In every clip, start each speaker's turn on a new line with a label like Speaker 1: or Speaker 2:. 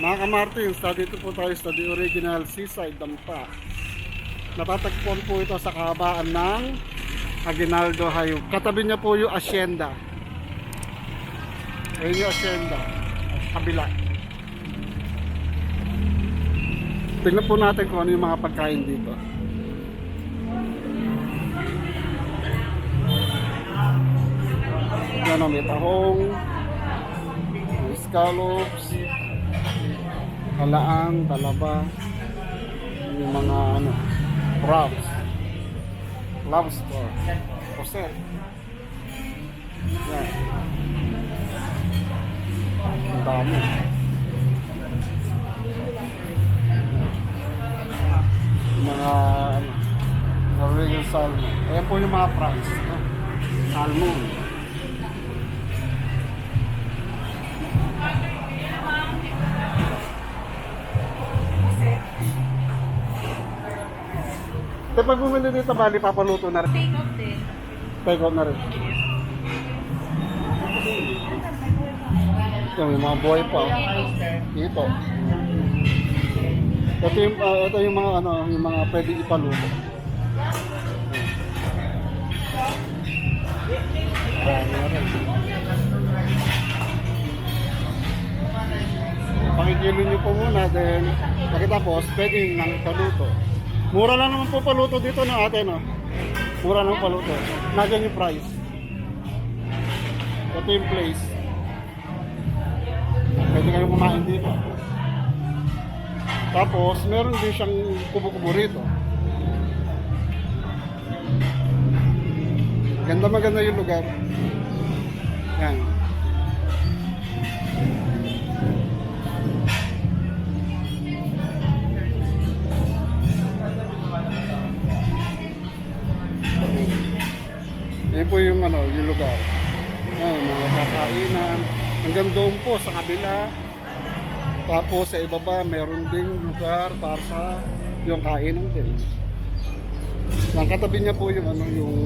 Speaker 1: Mga kamartins, dito po tayo sa The Original Seaside Dampa. Natatagpuan po ito sa kahabaan ng Aguinaldo Highway. Katabi niya po yung Hacienda. Ayun yung Hacienda. Kabila. Tingnan po natin kung ano yung mga pagkain dito. Yan o, may tahong, may scallops, halaang, talaba, yung mga ano, crabs, lobster, poset. Yan. Ang dami. Yung mga ano, Norwegian salmon. Ayan po yung mga price. No? Salmon. Ito pag bumili dito, bali papaluto na rin.
Speaker 2: Take off din.
Speaker 1: Take out na rin. Ito, may mga buhay pa. oh. Dito. Ito yung, ah, ito yung mga ano, yung mga pwede ipaluto. Pakikilo nyo po muna, then pagkatapos, pwede nang paluto. Mura lang naman po paluto dito no ate no. Mura lang paluto. Nagyan yung price. Ito yung place. Pwede kayong kumain dito. Tapos, meron din siyang kubo-kubo rito. Ganda maganda yung lugar. Yan. Yan po yung ano, yung lugar. Yan, mga kakainan. Hanggang doon po sa kabila. Tapos sa ibaba, meron ding lugar para sa yung kainan din. Ang katabi niya po yung ano, yung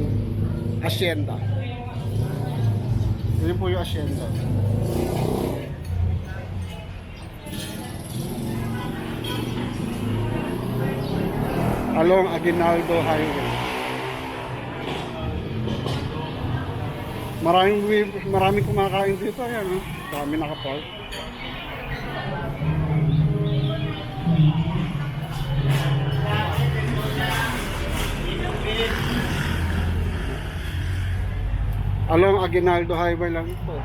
Speaker 1: hacienda. Yun po yung hacienda. Along Aguinaldo Highway. Maraming maraming kumakain dito yan, no? Dami nakapark. Along Aguinaldo Highway lang ito.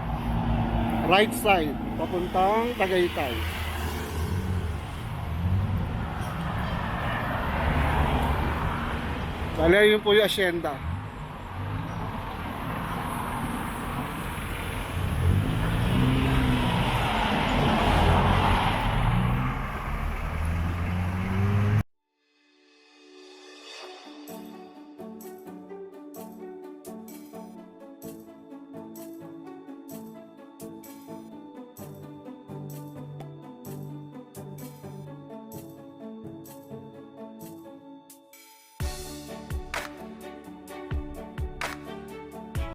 Speaker 1: Right side, papuntang Tagaytay. Bale, yun po yung asyenda.